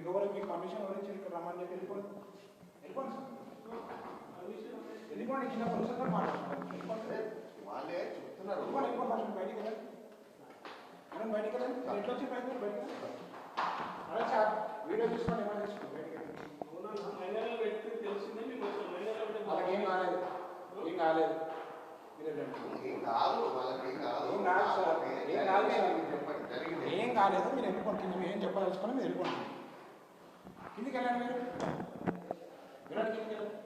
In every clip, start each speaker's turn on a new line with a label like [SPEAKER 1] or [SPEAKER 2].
[SPEAKER 1] మీకు ఎవరు పర్మిషన్ ఎవరు ఇచ్చారు ఇక్కడ రమ్మని చెప్పి వెళ్ళిపోండి. వెళ్ళిపోండి. సార్ వెళ్ళిపోండి కింద పొజిషన్లో మాట్లాడుతున్నారు వెళ్ళిపోండి
[SPEAKER 2] వాళ్ళే చెప్తున్నారు.
[SPEAKER 1] వెళ్ళిపోండి వెళ్ళిపోండి ఫస్ట్ బయటికి వెళ్ళండి. మేడం బయటికి వెళ్ళండి. ఎట్లా వచ్చి బయటకు? బయటికి. అలా సార్ వీడియో తీసుకోండి ఏమైనా తీసుకోండి బయటికి వెళ్ళండి. వాళ్ళకి ఏం కాలేదు. ఏం కాలేదు. మీరు వెళ్ళండి.
[SPEAKER 2] ఏం కాదు వాళ్ళకి కాదు.
[SPEAKER 1] ఏం కాలేదు మీరు వెళ్ళిపోండి. ఏం చెప్పదలుచుకొని మీరు వెళ్ళిపోండి. కిందికి వెళ్ళండి మీరు. వెళ్ళండి కిందికి వెళ్ళండి.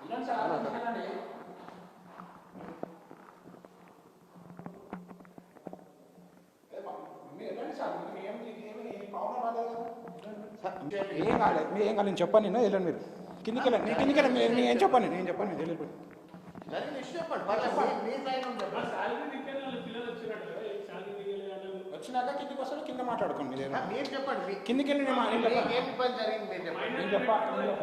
[SPEAKER 1] వెళ్ళండి సార్ వెళ్ళండి. ఏ కాలేదు మీరు ఏం కాలేదు చెప్పండి నేను వెళ్ళండి మీరు. కిందికి వెళ్ళండి నేను కిందికి వెళ్ళండి మీరు ఏం చెప్పండి నేను మీరు
[SPEAKER 2] జరిగిన ఇష్యూ చెప్పండి
[SPEAKER 1] వచ్చినాక కిందికి వస్తాడు కింద మాట్లాడుకోండి మీరు.
[SPEAKER 2] మీరు చెప్పండి మీ-
[SPEAKER 1] కిందికి వెళ్ళి నేను చెప్పాను
[SPEAKER 2] ఏం జరిగింది మీరు చెప్పండి.
[SPEAKER 1] నేను?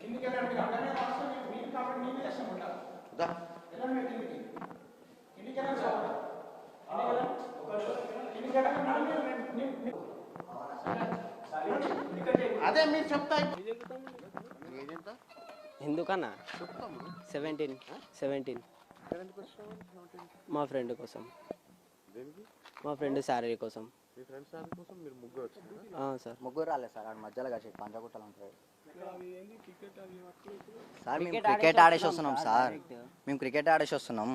[SPEAKER 1] కిందికి వెళ్ళండి మీరు కాబట్టి నేను చేస్తాం. వెళ్ళండి కిందికి. కిందికి వెళ్ళండి సార్. కిందికి వెళ్ళండి. మీరు- మీరు-
[SPEAKER 2] అదే మీరు చెప్తా. ఏజెంటా
[SPEAKER 3] ఎందుకన్నా? సెవెంటీన్ సెవెంటీన్ మా ఫ్రెండ్ కోసం. మా ఫ్రెండ్ శాలరీ కోసం. సార్.
[SPEAKER 4] ముగ్గురు రాలేదు సార్ ఆడ మధ్యలో కలిసి పంచగుట్టలు ఉంటాయి సార్ మేము
[SPEAKER 3] క్రికెట్
[SPEAKER 4] క్రికెట్ ఆడేసి వస్తున్నాం సార్ మేము క్రికెట్ ఆడేసి వస్తున్నాం.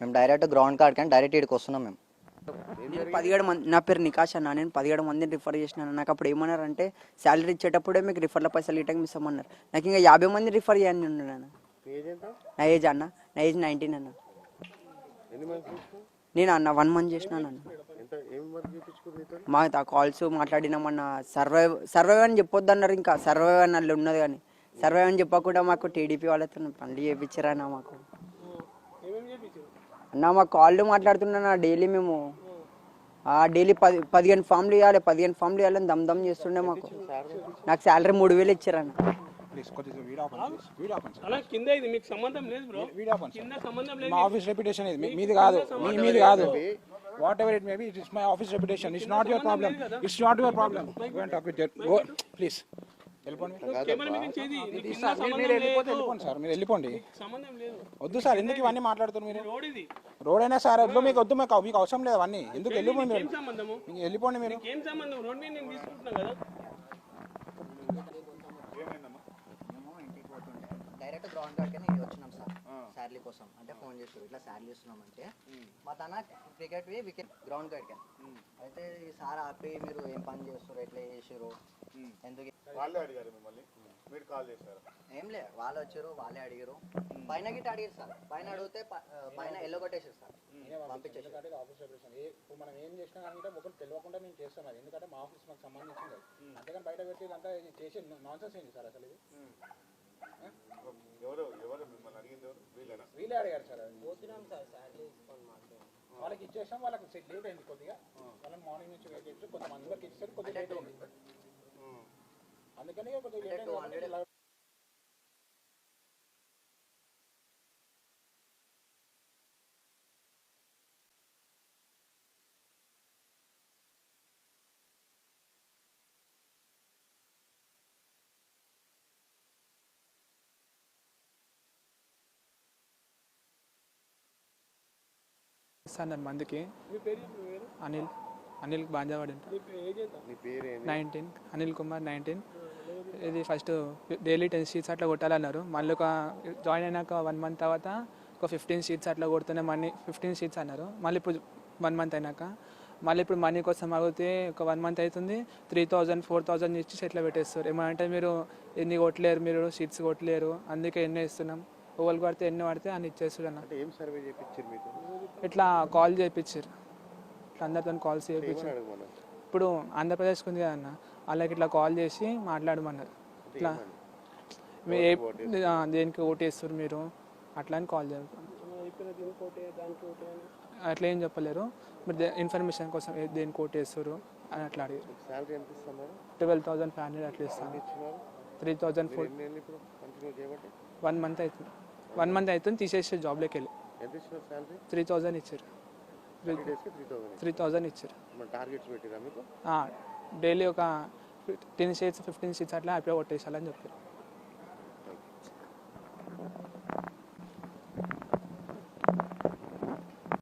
[SPEAKER 4] మేము డైరెక్ట్ గ్రౌండ్ కార్డ్ కానీ డైరెక్ట్ ఇక్కడికి వస్తున్నాం మేము.
[SPEAKER 5] నేను పదిహేడు మంది నా పేరు నికాష్ అన్న. నేను పదిహేడు మందిని రిఫర్ చేసినాను నాకు అప్పుడు ఏమన్నారు అంటే శాలరీ ఇచ్చేటప్పుడే మీకు రిఫర్ల పైసలు మిస్ అమ్మన్నారు నాకు ఇంకా యాభై మంది రిఫర్ చేయని ఉన్నాను నా ఏజ్ అన్న. నా ఏజ్ నైన్టీన్ అన్న నేను అన్న వన్ మంత్ చేసినాను అన్న. మా కాల్స్ మాట్లాడినామన్న సర్వైవ్ సర్వైవ్ అని చెప్పొద్దు అన్నారు ఇంకా సర్వైవ్ అని ఉన్నది కానీ. సర్వైవ్ అని చెప్పకుండా మాకు టీడీపీ వాళ్ళతో పనులు చేయించారన్న మాకు. అన్న మా కాళ్ళు మాట్లాడుతున్నా డైలీ మేము. ఆ డైలీ పది పదిహేను ఫామ్లు ఇవ్వాలి పదిహేను ఫామ్లు ఇవ్వాలని దమ్ దమ్ చేస్తుండే మాకు. నాకు శాలరీ మూడు వేలు ఇచ్చారన్న.
[SPEAKER 1] ప్లీజ్ కొద్దిగా వీడియో ఆపండి ప్లీజ్. వీడియో ఆపండి సార్
[SPEAKER 6] అలా కింద ఇది మీకు సంబంధం లేదు బ్రో.
[SPEAKER 1] వీడియో ఆపండి సార్
[SPEAKER 6] కింద సంబంధం లేదు.
[SPEAKER 1] మా ఆఫీస్ రెప్యుటేషన్ ఇది. మీ- మీది కాదు. మీ మీది కాదు. Whatever it may be it is my office reputation it's not your problem it's not your problem go talk with go please వెళ్ళిపోండి. సార్, మీరు- మీరు వెళ్ళిపోతే సార్ మీరు వద్దు సార్ ఎందుకు ఇవన్నీ మాట్లాడుతున్నారు మీరు?
[SPEAKER 6] రోడ్ ఇది.
[SPEAKER 1] రోడ్ అయినా సార్ వద్దు మీకు వద్దు మీకు మీకు అవసరం లేదు అవన్నీ. ఎందుకు వెళ్ళిపోండి మీరు? వెళ్ళిపోండి మీరు.
[SPEAKER 6] ఏం సంబంధం? రోడ్ మీద నేను తీసుకుంటున్నా కదా.
[SPEAKER 4] డైరెక్ట్ గ్రౌండ్ కార్డ్ కానీ ఇక్కడికి వచ్చినాం సార్ శాలరీ కోసం. అంటే ఫోన్ చేసి ఇట్లా శాలరీ ఇస్తున్నాం అంటే మా తన క్రికెట్ వికెట్ గ్రౌండ్ కార్డ్ కానీ అయితే ఈ సార్ ఆపి మీరు ఏం పని చేస్తారు ఎట్లా చేసారు ఎందుకు?
[SPEAKER 2] వాళ్ళే అడిగారు మిమ్మల్ని. మీరు కాల్ చేశారు?
[SPEAKER 4] ఏం లే వాళ్ళు వచ్చారు వాళ్ళే అడిగారు. పైన గిట్ట అడిగారు సార్. పైన అడిగితే పైన ఎల్లో కొట్టేసారు సార్.
[SPEAKER 1] ఇప్పుడు మనం ఏం చేసినా అంటే ఒకరు తెలియకుండా మేము చేస్తాం అది. ఎందుకంటే మా ఆఫీస్ మాకు సంబంధించింది అంతేగాని బయట పెట్టి ఇదంతా ఇది చేసే నాన్సెన్స్ ఏంటి సార్ అసలు ఇది?
[SPEAKER 2] ఎవరు ఎవరు మిమ్మల్ని అడిగింది ఎవరు? వీళ్ళేనా?
[SPEAKER 1] వీలే అడిగారు సార్ వాళ్ళకి ఇచ్చేసాం వాళ్ళకి లేట్ అయింది కొద్దిగా. వాళ్ళని మార్నింగ్ నుంచి వెయిట్ చేసి కొంతమంది వరకు ఇచ్చేసరికి కొద్దిగా లేట్ అయింది. అందుకని కొద్దిగా లేట్ అయింది కాబట్టి ఇలా-
[SPEAKER 7] ఇస్తాను మందికి
[SPEAKER 6] మీ పేరు చెప్పు పేరు?
[SPEAKER 7] అనిల్ అనిల్ బాంజావాడి
[SPEAKER 6] మీ పే- ఏజ్ ఎంత
[SPEAKER 2] నీ పేరేంటి
[SPEAKER 7] నైన్టీన్ అనిల్ కుమార్ నైన్టీన్. ఇది ఫస్ట్ డైలీ టెన్ షీట్స్ అట్లా కొట్టాలన్నారు. మళ్ళీ ఒక జాయిన్ అయినాక వన్ మంత్ తర్వాత ఒక ఫిఫ్టీన్ షీట్స్ అట్లా కొడుతూనే మనీ ఫిఫ్టీన్ షీట్స్ అన్నారు. మళ్ళీ ఇప్పుడు వన్ మంత్ అయినాక. మళ్ళీ ఇప్పుడు మనీ కోసం అడిగితే ఒక వన్ మంత్ అవుతుంది. త్రీ థౌజండ్ ఫోర్ థౌజండ్ ఇచ్చి సెట్లో పెట్టేస్తారు. ఏమంటే మీరు ఎన్ని కొట్టలేరు మీరు? షీట్స్ కొట్టలేరు. అందుకే ఎన్ని ఇస్తున్నాం. ఓవల్ పడితే ఎన్ని పడితే అన్ని ఇచ్చేస్తారు అన్న
[SPEAKER 2] అంటే ఏం సర్వే చేయించారు మీకు
[SPEAKER 7] ఇట్లా కాల్ చేయించారు ఇట్లా అందరితో కాల్స్ చేయించారు ఇప్పుడు ఆంధ్రప్రదేశ్కి ఉంది కదా అన్న. వాళ్ళకి ఇట్లా కాల్ చేసి మాట్లాడమన్నారు. ఇట్లా. దేనికి ఓటేస్తారు మీరు? అట్లా అని కాల్
[SPEAKER 6] అని
[SPEAKER 7] అట్లా ఏం చెప్పలేరు. మీరు ఇన్ఫర్మేషన్ కోసం దేనికి ఓటేస్తారు అని అట్లా అడిగారు. ట్వెల్వ్ థౌసండ్ ఫైవ్ హండ్రెడ్ అట్లా ఇస్తాను త్రీ థౌజండ్
[SPEAKER 2] మీరు
[SPEAKER 7] ఫోర్ వన్ మంత్ అవుతుంది వన్ మంత్ అవుతుంది తీసేసి జాబ్లోకి వెళ్ళి. త్రీ థౌజండ్ ఇచ్చారు.
[SPEAKER 2] త్రీ థౌసండ్
[SPEAKER 7] థౌజండ్ ఇచ్చారు. డైలీ ఒక టెన్ సీట్స్ ఫిఫ్టీన్ సీట్స్ అట్లా హ్యాపీగా కొట్టేసాలని చెప్పారు.